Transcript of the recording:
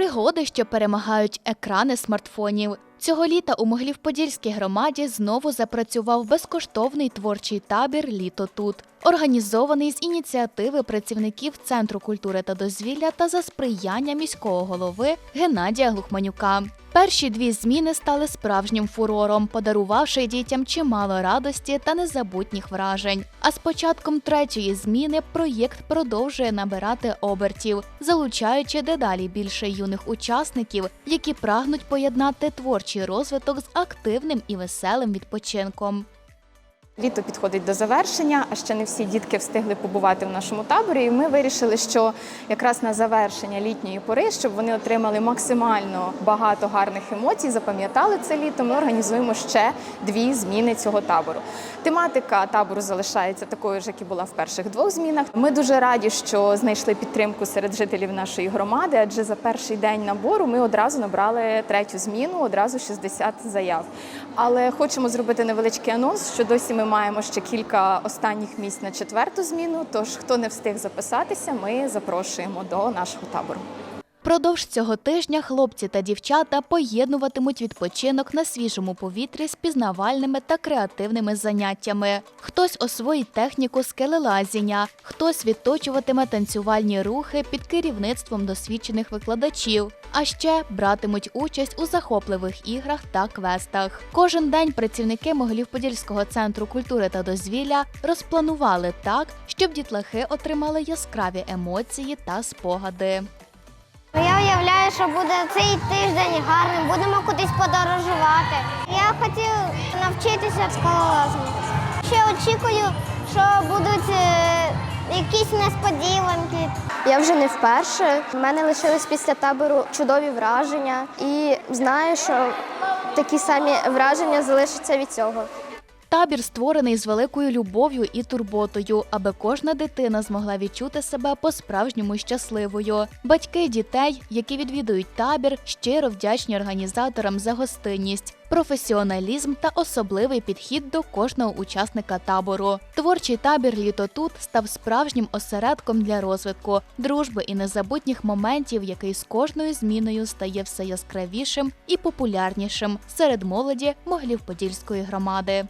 Пригоди, що перемагають екрани смартфонів. Цього літа у Могилів-Подільській громаді знову запрацював безкоштовний творчий табір Літо тут, організований з ініціативи працівників Центру культури та дозвілля та за сприяння міського голови Геннадія Глухманюка. Перші дві зміни стали справжнім фурором, подарувавши дітям чимало радості та незабутніх вражень. А з початком третьої зміни проєкт продовжує набирати обертів, залучаючи дедалі більше юних учасників, які прагнуть поєднати творчий розвиток з активним і веселим відпочинком. Літо підходить до завершення, а ще не всі дітки встигли побувати в нашому таборі. І ми вирішили, що якраз на завершення літньої пори, щоб вони отримали максимально багато гарних емоцій, запам'ятали це літо. Ми організуємо ще дві зміни цього табору. Тематика табору залишається такою ж, як і була в перших двох змінах. Ми дуже раді, що знайшли підтримку серед жителів нашої громади, адже за перший день набору ми одразу набрали третю зміну, одразу 60 заяв. Але хочемо зробити невеличкий анонс, що досі ми маємо ще кілька останніх місць на четверту зміну. Тож, хто не встиг записатися, ми запрошуємо до нашого табору. Продовж цього тижня хлопці та дівчата поєднуватимуть відпочинок на свіжому повітрі з пізнавальними та креативними заняттями. Хтось освоїть техніку скелелазіння, хтось відточуватиме танцювальні рухи під керівництвом досвідчених викладачів. А ще братимуть участь у захопливих іграх та квестах. Кожен день працівники Могилів-Подільського центру культури та дозвілля розпланували так, щоб дітлахи отримали яскраві емоції та спогади. Що буде цей тиждень гарним, будемо кудись подорожувати. Я хотів навчитися скалолазанню. Ще очікую, що будуть е, якісь несподіванки. Я вже не вперше. У мене лишились після табору чудові враження, і знаю, що такі самі враження залишаться від цього. Табір створений з великою любов'ю і турботою, аби кожна дитина змогла відчути себе по-справжньому щасливою. Батьки дітей, які відвідують табір, щиро вдячні організаторам за гостинність, професіоналізм та особливий підхід до кожного учасника табору. Творчий табір Літо тут став справжнім осередком для розвитку, дружби і незабутніх моментів, який з кожною зміною стає все яскравішим і популярнішим серед молоді Моглів-Подільської громади.